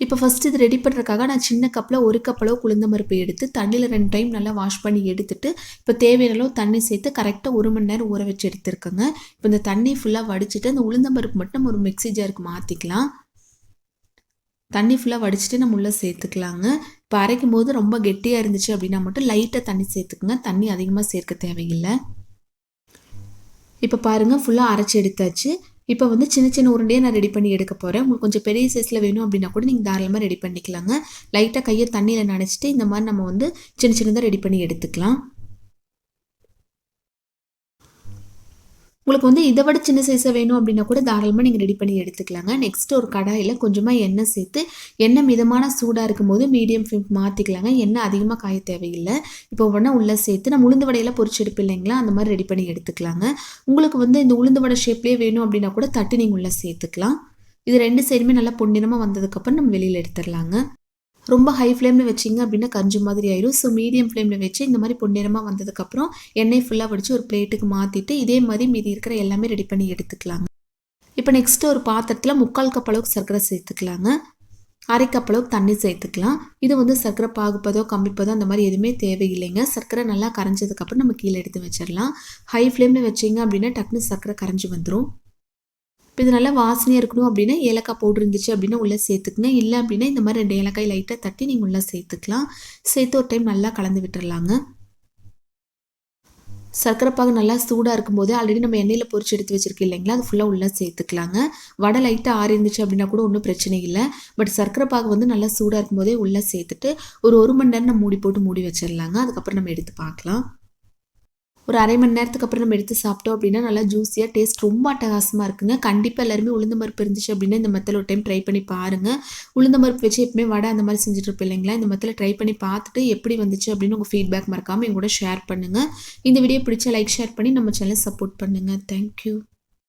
இப்போ ஃபஸ்ட்டு இது ரெடி பண்ணுறதுக்காக நான் சின்ன கப்பில் ஒரு கப்பளவு உளுந்த பருப்பு எடுத்து தண்ணியில் ரெண்டு டைம் நல்லா வாஷ் பண்ணி எடுத்துட்டு இப்போ தேவையான அளவு தண்ணி சேர்த்து கரெக்டாக ஒரு மணி நேரம் ஊற வச்சு எடுத்துருக்கேங்க. இப்போ இந்த தண்ணி ஃபுல்லாக வடிச்சிட்டு அந்த உளுந்த பருப்பு மட்டும் நம்ம ஒரு மிக்சி ஜாருக்கு மாற்றிக்கலாம் தண்ணி ஃபுல்லாக வடிச்சிட்டு நம்ம உள்ளே சேர்த்துக்கலாங்க. இப்போ அரைக்கும் போது ரொம்ப கெட்டியாக இருந்துச்சு அப்படின்னா மட்டும் லைட்டாக தண்ணி சேர்த்துக்குங்க. தண்ணி அதிகமாக சேர்க்க தேவையில்லை. இப்போ பாருங்கள் ஃபுல்லாக அரைச்சி எடுத்தாச்சு. இப்போ வந்து சின்ன சின்ன உருண்டையை நான் ரெடி பண்ணி எடுக்க போகிறேன் உங்களுக்கு கொஞ்சம் பெரிய சைஸில் வேணும் அப்படின்னா கூட நீங்கள் தாராளமாக ரெடி பண்ணிக்கலாங்க. லைட்டாக கையை தண்ணியில் நனைச்சிட்டு இந்த மாதிரி நம்ம வந்து சின்ன சின்னதாக ரெடி பண்ணி எடுத்துக்கலாம். உங்களுக்கு வந்து இதை விட சின்ன சைஸாக வேணும் அப்படின்னா கூட தாராளமாக நீங்கள் ரெடி பண்ணி எடுத்துக்கலாங்க. நெக்ஸ்ட் ஒரு கடாயில் கொஞ்சமாக எண்ணெய் சேர்த்து எண்ணெய் மிதமான சூடாக இருக்கும்போது மீடியம் ஃப்ளேம் மாற்றிக்கலாங்க எண்ணெய் அதிகமாக காய தேவையில்லை. இப்போ உடனே உள்ளே சேர்த்து நம்ம உளுந்து வடையெல்லாம் பொறிச்செடுப்பு இல்லைங்களா? அந்த மாதிரி ரெடி பண்ணி எடுத்துக்கலாங்க. உங்களுக்கு வந்து இந்த உளுந்து வடை ஷேப்லேயே வேணும் அப்படின்னா கூட தட்டு நீங்கள் உள்ளே சேர்த்துக்கலாம். இது ரெண்டு சைடுமே நல்லா பொன்னிறமாக வந்ததுக்கப்புறம் நம்ம வெளியில் எடுத்துடலாங்க. ரொம்ப ஹை ஃப்ளேமில் வச்சிங்க அப்படின்னா கஞ்சி மாதிரி ஆயிடும் ஸோ மீடியம் ஃப்ளேமில் வச்சு இந்த மாதிரி பொன்னிறமாக வந்ததுக்கப்புறம் எண்ணெய் ஃபுல்லாக வடித்து ஒரு பிளேட்டுக்கு மாற்றிட்டு இதே மாதிரி மீதி இருக்கிற எல்லாமே ரெடி பண்ணி எடுத்துக்கலாங்க. இப்போ நெக்ஸ்ட்டு ஒரு பாத்திரத்தில் முக்கால் கப் அளவுக்கு சர்க்கரை சேர்த்துக்கலாங்க. அரை கப் அளவுக்கு தண்ணி சேர்த்துக்கலாம். இது வந்து சர்க்கரை பாகுப்பதோ கம்மிப்பதோ அந்த மாதிரி எதுவுமே தேவையில்லைங்க. சர்க்கரை நல்லா கரைஞ்சதுக்கப்புறம் நம்ம கீழே எடுத்து வச்சிடலாம். ஹை ஃப்ளேமில் வச்சிங்க அப்படின்னா டக்குனு சர்க்கரை கரைஞ்சி வந்துடும் இப்போ இது நல்லா வாசனையாக இருக்கணும் அப்படின்னா ஏலக்காய் பவுடர் இருந்துச்சு அப்படின்னா உள்ளே சேர்த்துக்குங்க. இல்லை அப்படின்னா இந்த மாதிரி ரெண்டு ஏலக்காய் லைட்டாக தட்டி நீங்கள் உள்ளே சேர்த்துக்கலாம். சேர்த்து ஒரு டைம் நல்லா கலந்து விட்டுறலாங்க. சர்க்கரை நல்லா சூடாக இருக்கும்போது ஆல்ரெடி நம்ம எண்ணெயில் பொறிச்சு எடுத்து வச்சுருக்கோம் இல்லைங்களா? அது ஃபுல்லாக உள்ளே சேர்த்துக்கலாங்க. வடை லைட்டாக ஆறி இருந்துச்சு அப்படின்னா கூட ஒன்றும் பிரச்சனை இல்லை. பட் சர்க்கரை பாகு வந்து நல்லா சூடாக இருக்கும்போதே உள்ளே சேர்த்துட்டு ஒரு ஒரு மணி நேரம் நம்ம மூடி போட்டு மூடி வச்சிடலாங்க. அதுக்கப்புறம் நம்ம எடுத்து பார்க்கலாம். ஒரு அரை மணி நேரத்துக்கு அப்புறம் நம்ம எடுத்து சாப்பிட்டோம் அப்படின்னா நல்லா ஜூஸியாக டேஸ்ட் ரொம்ப அட்டகாசமாக இருக்குங்க. கண்டிப்பாக எல்லாருமே உளுந்த பருப்பு இருந்துச்சு அப்படின்னா இந்த மெத்தில் ஒரு டைம் ட்ரை பண்ணி பாருங்கள் உளுந்த பருப்பு வச்சு எப்பவுமே வடை அந்த மாதிரி செஞ்சுட்டு இருப்போம் இல்லைங்களா? இந்த மெத்தில் ட்ரை பண்ணி பார்த்துட்டு எப்படி வந்துச்சு அப்படின்னு உங்கள் ஃபீட்பேக் மறக்காமல் எங்கூட ஷேர் பண்ணுங்கள் இந்த வீடியோ பிடிச்ச லைக் ஷேர் பண்ணி நம்ம சேனல் சப்போர்ட் பண்ணுங்கள் தேங்க்யூ